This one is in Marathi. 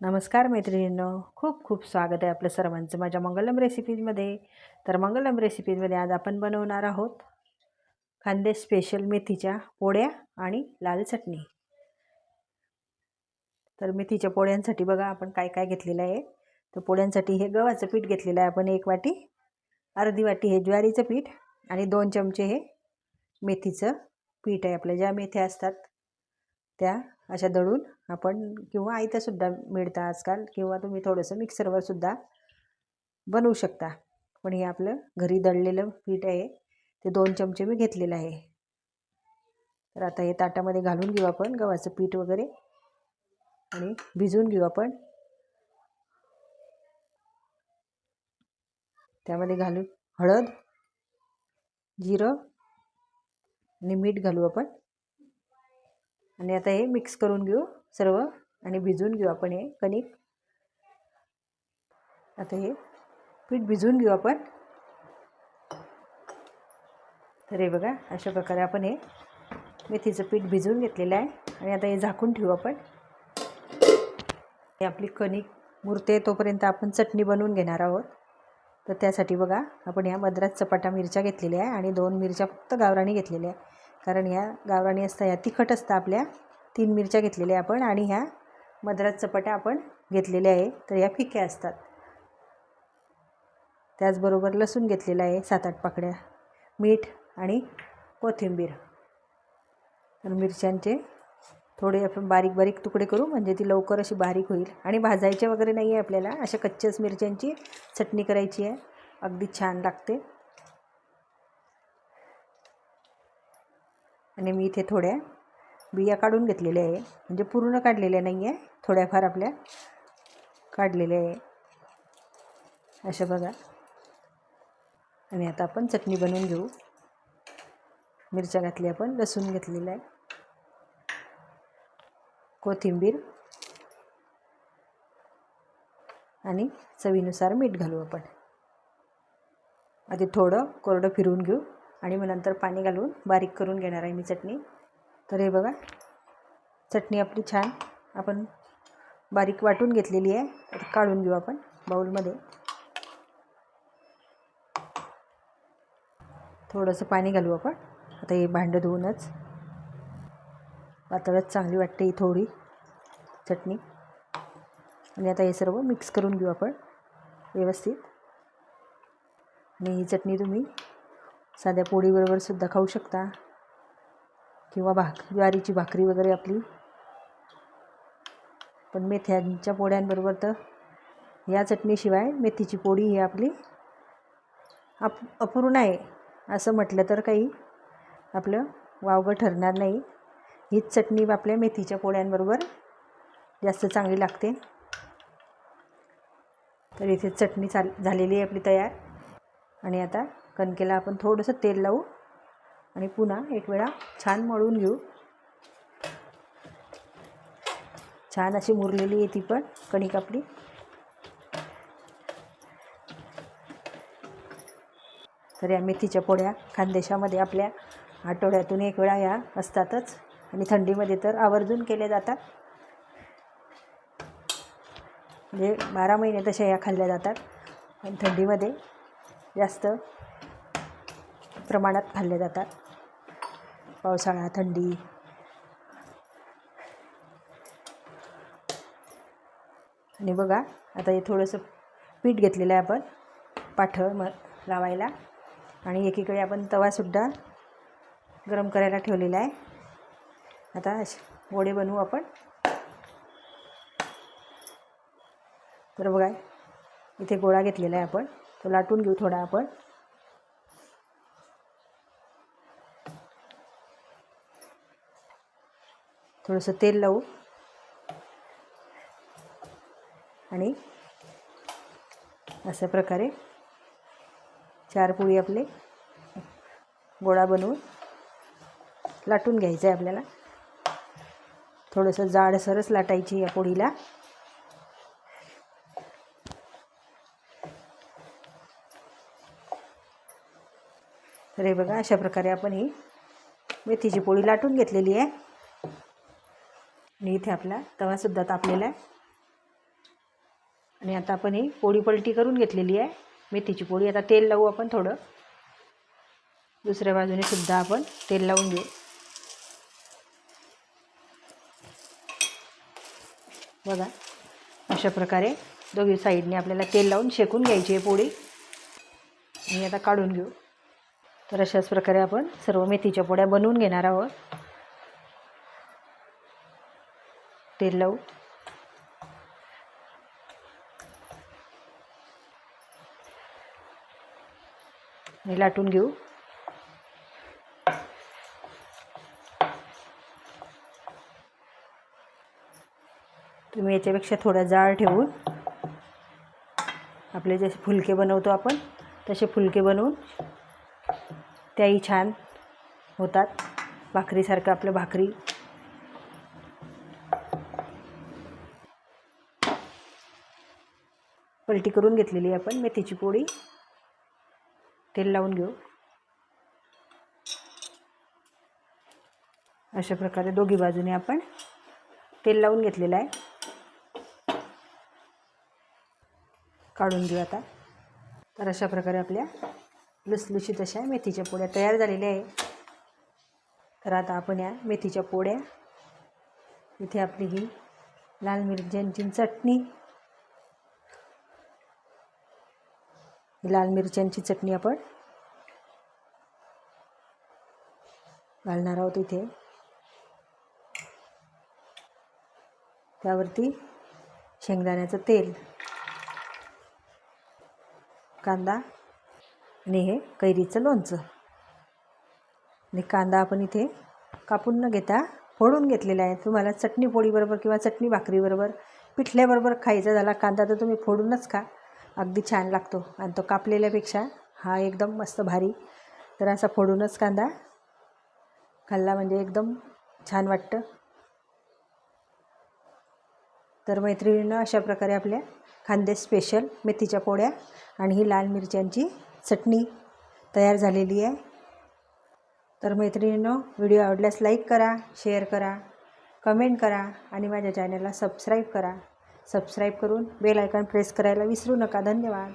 नमस्कार मैत्रिणींनो. खूप खूप स्वागत आहे आपलं सर्वांचं माझ्या मंगलम रेसिपीजमध्ये तर मंगलम रेसिपीजमध्ये आज आपण बनवणार आहोत कांदे स्पेशल मेथीच्या पोळ्या आणि लाल चटणी. तर मेथीच्या पोळ्यांसाठी बघा आपण काय काय घेतलेलं आहे. तर पोळ्यांसाठी हे गव्हाचं पीठ घेतलेलं आहे आपण एक वाटी अर्धी वाटी हे ज्वारीचं पीठ आणि दोन चमचे हे मेथीचं पीठ आहे आपल्या ज्या मेथ्या असतात त्या अशा दळून आपण किंवा आयत्यासुद्धा मिळतं आजकाल किंवा तुम्ही थोडंसं मिक्सरवरसुद्धा बनवू शकता. पण हे आपलं घरी दळलेलं पीठ आहे ते दोन चमचे मी घेतलेलं आहे. तर आता हे ताटामध्ये घालून घेऊ आपण गव्हाचं पीठ वगैरे. आणि भिजवून घेऊ आपण. त्यामध्ये घालू हळद जिरं आणि मीठ घालू आपण. आणि आता हे मिक्स करून घेऊ सर्व आणि भिजवून घेऊ आपण हे कणिक. आता हे पीठ भिजवून घेऊ आपण. तर हे बघा अशा प्रकारे आपण हे मेथीचं पीठ भिजवून घेतलेलं आहे. आणि आता हे झाकून ठेवू आपण. हे आपली कणिक मुरते तोपर्यंत आपण चटणी बनवून घेणार आहोत. तर त्यासाठी बघा आपण ह्या मद्रास चपाटा मिरच्या घेतलेल्या आहे आणि दोन मिरच्या फक्त गावराणी घेतलेल्या आहे. कारण ह्या गावराणी असतात ह्या तिखट असतं आपल्या. तीन मिरच्या घेतलेल्या आपण आणि ह्या मद्रास चपाट्या आपण घेतलेल्या आहे. तर ह्या फिक्या असतात. त्याचबरोबर लसूण घेतलेला आहे सात आठ पाकड्या मीठ आणि कोथिंबीर. तर मिरच्यांचे थोडे आपण बारीक बारीक तुकडे करू म्हणजे ती लवकर अशी बारीक होईल. आणि भाजायचे वगैरे नाही आहे आपल्याला अशा कच्च्याच मिरच्यांची चटणी करायची आहे. अगदी छान लागते. आणि मी इथे थोड्या बिया काढून घेतलेल्या आहे. म्हणजे पूर्ण काढलेल्या नाही आहे थोड्याफार आपल्या काढलेल्या आहे. अशा बघा. आणि आता आपण चटणी बनवून घेऊ. मिरच्या घातली आपण लसूण घेतलेलं आहे. कोथिंबीर. आणि चवीनुसार मीठ घालू आपण. आधी थोडं कोरडं फिरवून घेऊ. आणि मग नंतर पाणी घालून बारीक करून घेणार आहे मी चटणी. तर हे बघा चटणी आपली छान आपण बारीक वाटून घेतलेली आहे. तर काढून घेऊ आपण बाऊलमध्ये थोडंसं पाणी घालू आपण. आता हे भांडं धुवूनच. पातळच चांगली वाटते ही थोडी चटणी. आणि आता हे सर्व मिक्स करून घेऊ आपण व्यवस्थित. आणि ही चटणी तुम्ही साध्या पोळीबरोबर सुद्धा खाऊ शकता. किंवा भाक ज्वारीची भाकरी वगैरे आपली. पण मेथ्यांच्या पोळ्यांबरोबर तर या चटणीशिवाय मेथीची पोळी ही आपली अप अपूर्ण आहे. असं म्हटलं तर काही आपलं वावगं ठरणार नाही. हीच चटणी आपल्या मेथीच्या पोळ्यांबरोबर जास्त चांगली लागते. तर इथे चटणी चाल झालेली आहे आपली तयार. आणि आता कणकेला आपण थोडंसं तेल लावू आणि पुन्हा एक वेळा छान मळून घेऊ. छान अशी मुरलेली आहे ती पण कणिक आपली. तर या मेथीच्या पोळ्या खानदेशामध्ये आपल्या आठवड्यातून एक वेळा या असतातच आणि थंडीमध्ये तर आवर्जून केल्या जातात. म्हणजे बारा महिने तशा या खाल्ल्या जातात. आणि थंडीमध्ये जास्त प्रमाणात खाल्ल्या जातात. पावसाळा थंडी. आणि बघा आता हे थोडंसं पीठ घेतलेलं आहे आपण पाठं म लावायला. आणि एकीकडे आपण तवासुद्धा गरम करायला ठेवलेला आहे. आता वडे बनवू आपण. तर बघा इथे गोळा घेतलेला आहे आपण. तो लाटून घेऊ थोडा आपण. थोडंसं तेल लावू. आणि अशा प्रकारे चार पोळी आपले गोळा बनवून लाटून घ्यायचं आहे आपल्याला. थोडंसं जाडसरच लाटायची या पोळीला. तर हे बघा अशा प्रकारे आपण ही मेथीची पोळी लाटून घेतलेली आहे. आणि इथे आपला तवासुद्धा तापलेला आहे. आणि आता आपण ही पोळी पलटी करून घेतलेली आहे. मेथीची पोळी. आता तेल लावू आपण थोडं. दुसऱ्या बाजूने सुद्धा आपण तेल लावून घेऊ. बघा अशा प्रकारे दोघी साईडने आपल्याला तेल लावून शेकून घ्यायची आहे पोळी. आणि आता काढून घेऊ. तर अशाच प्रकारे आपण सर्व मेथीच्या पोळ्या बनवून घेणार आहोत. तेल लावू. हे लाटून घेऊ. तुम्ही याच्यापेक्षा थोडा जाळ ठेवून आपले जसे फुलके बनवतो आपण तसे फुलके बनवून त्याही छान होतात. भाकरीसारखं आपलं भाकरी पलटी करून घेतलेली आहे आपण. मेथीची पोळी. तेल लावून घेऊ. अशा प्रकारे दोघी बाजूने आपण तेल लावून घेतलेलं आहे. काढून घेऊ आता. तर अशा प्रकारे आपल्या लुसलुशीत अशा मेथीच्या पोळ्या तयार झालेल्या आहे. तर आता आपण या मेथीच्या पोळ्या. इथे आपली ही लाल मिरच्यांची चटणी लाल मिरच्यांची चटणी आपण घालणार आहोत इथे. त्यावरती शेंगदाण्याचं तेल कांदा आणि हे कैरीचं लोणचं. आणि कांदा आपण इथे कापून न घेता फोडून घेतलेला आहे. तुम्हाला चटणी पोळीबरोबर किंवा चटणी भाकरीबरोबर पिठल्याबरोबर खायचा झाला कांदा तर तुम्ही फोडूनच खा. अगदी छान लागतो. आणि तो कापलेल्यापेक्षा हा एकदम मस्त भारी. तर असा फोडूनच कांदा खाल्ला म्हणजे एकदम छान वाटतं. तर मैत्रिणीनं अशा प्रकारे आपल्या खांदे स्पेशल मेथीच्या पोळ्या आणि ही लाल मिरच्यांची चटणी तयार झालेली आहे. तर मैत्रिणीनं व्हिडिओ आवडल्यास लाईक करा शेअर करा कमेंट करा आणि माझ्या चॅनलला सबस्क्राईब करा. सबस्क्राईब करून बेल आयकॉन प्रेस करायला विसरू नका. धन्यवाद.